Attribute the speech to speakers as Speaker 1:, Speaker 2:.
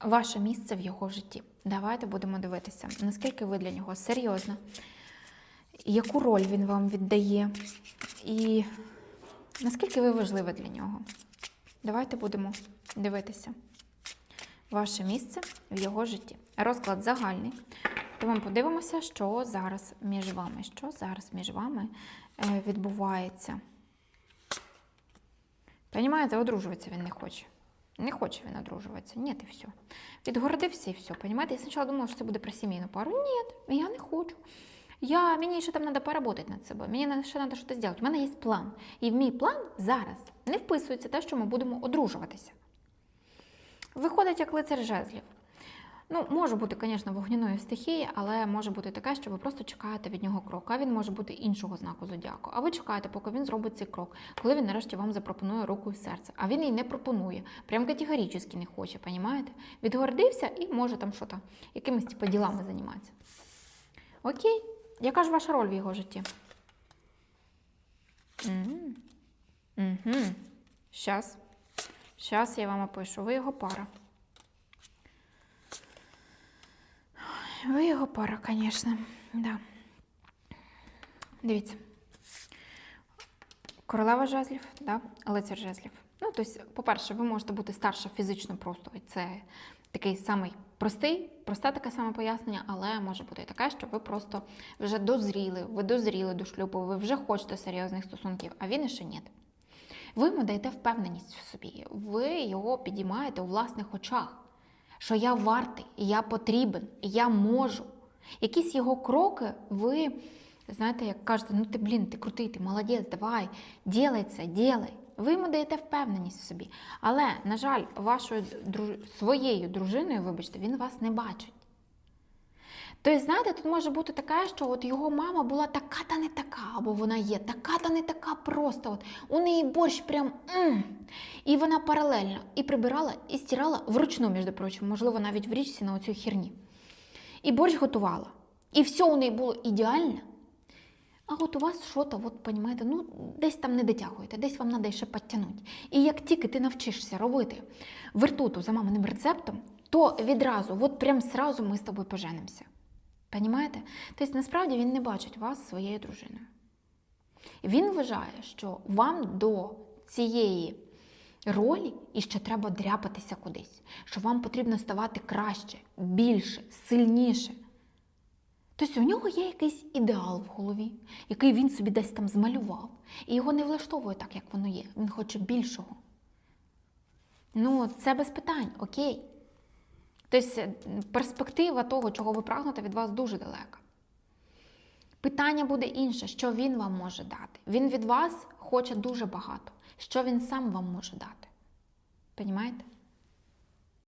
Speaker 1: ваше місце в його житті. Давайте будемо дивитися, наскільки ви для нього серйозна, яку роль він вам віддає, і наскільки ви важлива для нього. Давайте будемо дивитися ваше місце в його житті. Розклад загальний. Тому подивимося, що зараз між вами. Що зараз між вами е, відбувається. Понімаєте, одружуватися він не хоче. Не хоче він одружуватися. Ні, і все. Відгородився і все. Понімаєте? Я спочатку думала, що це буде про сімейну пару. Ні, я не хочу. Я, мені ще там треба поработати над собою. Мені ще треба щось зробити. У мене є план. І в мій план зараз не вписується те, що ми будемо одружуватися. Виходить як лицар жезлів. Ну, може бути, звісно, вогняної стихії, але може бути таке, що ви просто чекаєте від нього крок. А він може бути іншого знаку зодіаку. А ви чекаєте, поки він зробить цей крок, коли він нарешті вам запропонує руку і серце. А він її не пропонує. Прям категорично не хоче, понімаєте? Відгордився і може там що то якимись типу, ділами займатися. Окей, яка ж ваша роль в його житті? Угу. Щас. Щас я вам опишу. Ви його пара. Ви його пара, звісно. Да. Дивіться. Королева жезлів, да? лицар жезлів. Ну, тобто, по-перше, ви можете бути старша фізично просто. і Це такий самий простий, просте таке саме пояснення, але може бути і таке, що ви просто вже дозріли, ви дозріли до шлюбу, ви вже хочете серйозних стосунків, а він іще ні. Ви йому даєте впевненість в собі, ви його підіймаєте у власних очах, що я вартий, я потрібен, я можу. Якісь його кроки ви, знаєте, як кажете, ну ти, блін, ти крутий, ти молодець, давай, ділай це, ділай. Ви йому даєте впевненість в собі. Але, на жаль, вашою друж... своєю дружиною, вибачте, він вас не бачить. Тобто, знаєте, тут може бути таке, що от його мама була така та не така, або вона є така та не така просто. От у неї борщ прям м і вона паралельно і прибирала, і стирала вручну, між прочим, можливо, навіть в річці на оцю херні. І борщ готувала. І все у неї було ідеально. А от у вас що-то, от, понімаєте, ну, десь там не дотягуєте, десь вам треба ще підтягнути. І як тільки ти навчишся робити вертуту за маминим рецептом, то відразу, от прям сразу ми з тобою поженимося. Понімаєте? Тобто, насправді він не бачить вас своєю дружиною. Він вважає, що вам до цієї ролі іще треба дряпатися кудись, що вам потрібно ставати краще, більше, сильніше. Тобто у нього є якийсь ідеал в голові, який він собі десь там змалював, і його не влаштовує так, як воно є. Він хоче більшого. Ну, це без питань, окей. Тобто перспектива того, чого ви прагнете, від вас дуже далека. Питання буде інше, що він вам може дати. Він від вас хоче дуже багато. Що він сам вам може дати? Понімаєте?